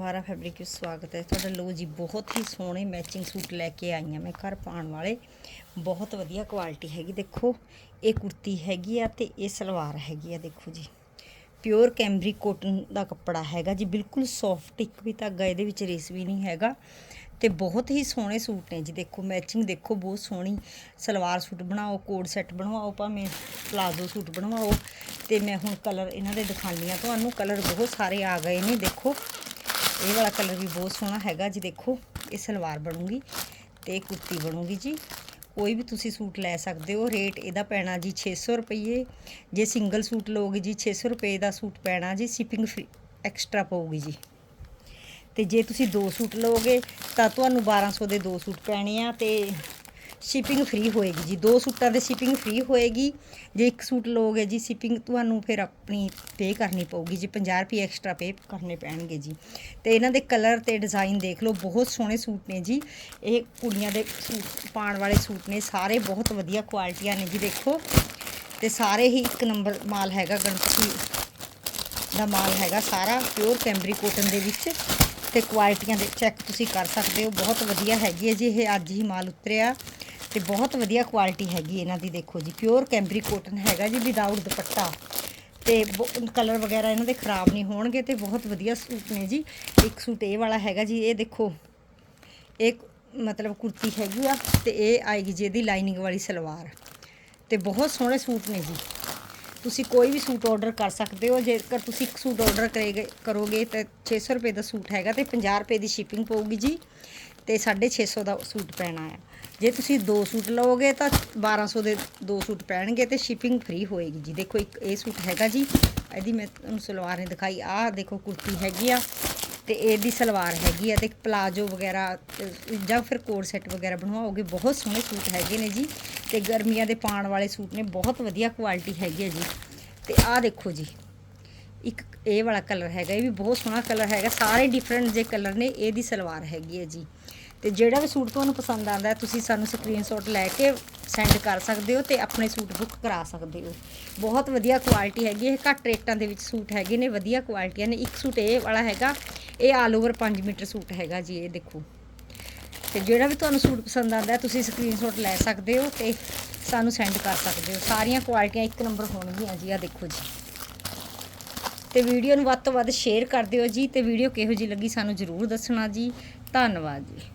ਦੁਬਾਰਾ ਫੈਬਰਿਕ ਵਿੱਚ ਸਵਾਗਤ ਹੈ। ਤੁਹਾਡਾ ਲੋ ਜੀ, ਬਹੁਤ ਹੀ ਸੋਹਣੇ ਮੈਚਿੰਗ ਸੂਟ ਲੈ ਕੇ ਆਈ ਹਾਂ ਮੈਂ ਘਰ ਪਾਉਣ ਵਾਲੇ। ਬਹੁਤ ਵਧੀਆ ਕੁਆਲਿਟੀ ਹੈਗੀ। ਦੇਖੋ, ਇਹ ਕੁੜਤੀ ਹੈਗੀ ਆ ਤੇ ਇਹ ਸਲਵਾਰ ਹੈਗੀ ਆ, ਦੇਖੋ ਜੀ। ਪਿਓਰ ਕੈਮਰੀ ਕੋਟਨ ਦਾ ਕੱਪੜਾ ਹੈਗਾ ਜੀ। ਬਿਲਕੁਲ ਸੌਫਟ ਇੱਕ ਵੀ ਧਾਗਾ ਇਹਦੇ ਵਿੱਚ ਰੇਸ ਵੀ ਨਹੀਂ ਹੈਗਾ। ਤੇ ਬਹੁਤ ਹੀ ਸੋਹਣੇ ਸੂਟ ਨੇ ਜੀ। ਦੇਖੋ ਮੈਚਿੰਗ ਦੇਖੋ, ਬਹੁਤ ਸੋਹਣੀ ਸਲਵਾਰ ਸੂਟ ਬਣਾਓ, ਕੋਡ ਸੈੱਟ ਬਣਵਾਓ, ਭਾਵੇਂ ਪਲਾਜ਼ੋ ਸੂਟ ਬਣਵਾਓ। ਤੇ ਮੈਂ ਹੁਣ ਕਲਰ ਇਹਨਾਂ ਦੇ ਦਿਖਾਉਂਦੀ ਆ ਤੁਹਾਨੂੰ ਕਲਰ ਬਹੁਤ ਸਾਰੇ ਆ ਗਏ ਨੇ, ਦੇਖੋ। ਇਹ ਵਾਲਾ ਕਲਰ ਵੀ ਬਹੁਤ ਸੋਹਣਾ ਹੈਗਾ ਜੀ, ਦੇਖੋ, ਇਹ ਸਲਵਾਰ ਬਣੂਗੀ ਤੇ ਇਹ ਕੁੜਤੀ ਬਣੂਗੀ ਜੀ। ਕੋਈ ਵੀ ਤੁਸੀਂ ਸੂਟ ਲੈ ਸਕਦੇ ਹੋ, ਰੇਟ ਇਹਦਾ ਪੈਣਾ ਜੀ 600 ਰੁਪਏ ਜੇ ਸਿੰਗਲ ਸੂਟ ਲਓਗੇ ਜੀ 600 ਰੁਪਏ ਦਾ ਸੂਟ ਪੈਣਾ ਜੀ, ਸ਼ਿਪਿੰਗ ਫ੍ਰੀ ਐਕਸਟਰਾ ਪਊਗੀ ਜੀ। ਤੇ ਜੇ ਤੁਸੀਂ ਦੋ ਸੂਟ ਲਓਗੇ, ਤਾਂ ਤੁਹਾਨੂੰ 1200 ਦੇ ਦੋ ਸੂਟ ਪੈਣੇ ਆ ਤੇ ਸ਼ਿਪਿੰਗ ਫ੍ਰੀ ਹੋਏਗੀ ਜੀ। ਦੋ ਸੂਟਾਂ ਦੇ ਸ਼ਿਪਿੰਗ ਫ੍ਰੀ ਹੋਏਗੀ। ਜੇ ਇੱਕ ਸੂਟ ਲਓਗੇ ਜੀ ਸ਼ਿਪਿੰਗ ਤੁਹਾਨੂੰ ਫਿਰ ਆਪਣੀ ਪੇ ਕਰਨੀ ਪਊਗੀ ਜੀ। 50 ਰੁਪਏ ਐਕਸਟਰਾ ਪੇ ਕਰਨੇ ਪੈਣਗੇ ਜੀ। ਤੇ ਇਹਨਾਂ ਦੇ ਕਲਰ ਤੇ ਡਿਜ਼ਾਈਨ ਦੇਖ ਲਓ, ਬਹੁਤ ਸੋਹਣੇ ਸੂਟ ਨੇ ਜੀ। ਇਹ ਕੁੜੀਆਂ ਦੇ ਸੂਟ, ਪਾਉਣ ਵਾਲੇ ਸੂਟ ਨੇ। ਸਾਰੇ ਬਹੁਤ ਵਧੀਆ ਕੁਆਲਿਟੀਆਂ ਨੇ ਜੀ, ਦੇਖੋ। ਤੇ ਸਾਰੇ ਹੀ ਇੱਕ ਨੰਬਰ ਮਾਲ ਹੈਗਾ, ਗਣਪਤੀ ਦਾ ਮਾਲ ਹੈਗਾ ਸਾਰਾ ਪਿਓਰ ਕੈਮਬਰੀ ਕੋਟਨ ਦੇ ਵਿੱਚ। ਤੇ ਕੁਆਲਿਟੀਆਂ ਦੇ ਚੈੱਕ ਤੁਸੀਂ ਕਰ ਸਕਦੇ ਹੋ। ਬਹੁਤ ਵਧੀਆ ਹੈਗੀ ਹੈ ਜੀ, ਇਹ ਅੱਜ ਹੀ ਮਾਲ ਉਤਰਿਆ। ਤੇ ਬਹੁਤ ਵਧੀਆ ਕੁਆਲਿਟੀ ਹੈਗੀ ਇਹਨਾਂ ਦੀ, ਦੇਖੋ ਜੀ ਪਿਓਰ ਕੈਮਬਰੀ ਕੋਟਨ ਹੈਗਾ ਜੀ ਵਿਦਆਊਟ ਦੁਪੱਟਾ। ਤੇ ਕਲਰ ਵਗੈਰਾ ਇਹਨਾਂ ਦੇ ਖਰਾਬ ਨਹੀਂ ਹੋਣਗੇ ਤੇ ਬਹੁਤ ਵਧੀਆ ਸੂਟ ਨੇ ਜੀ। ਇੱਕ ਸੂਟ ਇਹ ਵਾਲਾ ਹੈਗਾ ਜੀ, ਇਹ ਦੇਖੋ ਇਹ ਮਤਲਬ ਕੁਰਤੀ ਹੈਗੀ ਆ ਤੇ ਇਹ ਆਏਗੀ ਜੀ ਇਹਦੀ ਲਾਈਨਿੰਗ ਵਾਲੀ ਸਲਵਾਰ। ਤੇ ਬਹੁਤ ਸੋਹਣੇ ਸੂਟ ਨੇ ਜੀ। ਤੁਸੀਂ ਕੋਈ ਵੀ ਸੂਟ ਆਰਡਰ ਕਰ ਸਕਦੇ ਹੋ। ਜੇਕਰ ਤੁਸੀਂ ਇੱਕ ਸੂਟ ਆਰਡਰ ਕਰੇਗੇ, ਕਰੋਗੇ ਤਾਂ 600 ਰੁਪਏ ਦਾ ਸੂਟ ਹੈਗਾ ਤੇ 50 ਰੁਪਏ ਦੀ ਸ਼ਿਪਿੰਗ ਪਊਗੀ ਜੀ ਤੇ 650 ਦਾ ਸੂਟ ਪੈਣਾ ਆ। ਜੇ ਤੁਸੀਂ ਦੋ ਸੂਟ ਲਓਗੇ ਤਾਂ 1200 ਦੇ ਦੋ ਸੂਟ ਪੈਣਗੇ ਤੇ ਸ਼ਿਪਿੰਗ ਫ੍ਰੀ ਹੋਏਗੀ ਜੀ। ਦੇਖੋ ਇੱਕ ਇਹ ਸੂਟ ਹੈਗਾ ਜੀ, ਇਹਦੀ ਮੈਂ ਤੁਹਾਨੂੰ ਸਲਵਾਰ ਨੇ ਦਿਖਾਈ। ਆਹ ਦੇਖੋ ਕੁਰਤੀ ਹੈਗੀ ਆ ਤੇ ਇਹਦੀ ਸਲਵਾਰ ਹੈਗੀ ਆ ਤੇ ਪਲਾਜੋ ਵਗੈਰਾ, ਜਾਂ ਫਿਰ ਕੋਟ ਸੈੱਟ ਵਗੈਰਾ ਬਣਵਾਓਗੇ। ਬਹੁਤ ਸੋਹਣੇ ਸੂਟ ਹੈਗੇ ਨੇ ਜੀ ਤੇ ਗਰਮੀਆਂ ਦੇ ਪਾਉਣ ਵਾਲੇ ਸੂਟ ਨੇ। ਬਹੁਤ ਵਧੀਆ ਕੁਆਲਿਟੀ ਹੈਗੀ ਹੈ ਜੀ। ਤੇ ਆਹ ਦੇਖੋ ਜੀ, ਇੱਕ ਇਹ ਵਾਲਾ ਕਲਰ ਹੈਗਾ, ਇਹ ਵੀ ਬਹੁਤ ਸੋਹਣਾ ਕਲਰ ਹੈਗਾ, ਸਾਰੇ ਡਿਫਰੈਂਟ ਜੇ ਕਲਰ ਨੇ, ਇਹਦੀ ਸਲਵਾਰ ਹੈਗੀ ਹੈ ਜੀ। ਤੇ ਜਿਹੜਾ ਵੀ ਸੂਟ ਤੁਹਾਨੂੰ ਪਸੰਦ ਆਉਂਦਾ ਹੈ, ਤੁਸੀਂ ਸਾਨੂੰ ਸਕਰੀਨਸ਼ਾਟ ਲੈ ਕੇ ਸੈਂਡ ਕਰ ਸਕਦੇ ਹੋ ਤੇ ਆਪਣੇ ਸੂਟ ਬੁੱਕ ਕਰਾ ਸਕਦੇ ਹੋ। ਬਹੁਤ ਵਧੀਆ ਕੁਆਲਿਟੀ ਹੈਗੀ ਇਹ ਘੱਟ ਰੇਟਾਂ ਦੇ ਵਿੱਚ ਸੂਟ ਹੈਗੇ ਨੇ, ਵਧੀਆ ਕੁਆਲਿਟੀਆਂ ਨੇ। ਇੱਕ ਸੂਟ ਇਹ ਵਾਲਾ ਹੈਗਾ, ਇਹ ਆਲ ਓਵਰ 5 ਮੀਟਰ ਸੂਟ ਹੈਗਾ ਜੀ, ਇਹ ਦੇਖੋ। ਤੇ ਜਿਹੜਾ ਵੀ ਤੁਹਾਨੂੰ ਸੂਟ ਪਸੰਦ ਆਉਂਦਾ ਹੈ, ਤੁਸੀਂ ਸਕਰੀਨਸ਼ਾਟ ਲੈ ਸਕਦੇ ਹੋ ਤੇ ਸਾਨੂੰ ਸੈਂਡ ਕਰ ਸਕਦੇ ਹੋ। ਸਾਰੀਆਂ ਕੁਆਲਿਟੀਆਂ ਇੱਕ ਨੰਬਰ ਹੋਣਗੀਆਂ ਜੀ ਆ ਦੇਖੋ ਜੀ। ਤੇ ਵੀਡੀਓ ਨੂੰ ਵੱਧ ਤੋਂ ਵੱਧ ਸ਼ੇਅਰ ਕਰ ਦਿਓ ਜੀ ਤੇ ਵੀਡੀਓ ਕਿਹੋ ਜੀ ਲੱਗੀ ਸਾਨੂੰ ਜ਼ਰੂਰ ਦੱਸਣਾ ਜੀ। ਧੰਨਵਾਦ ਜੀ।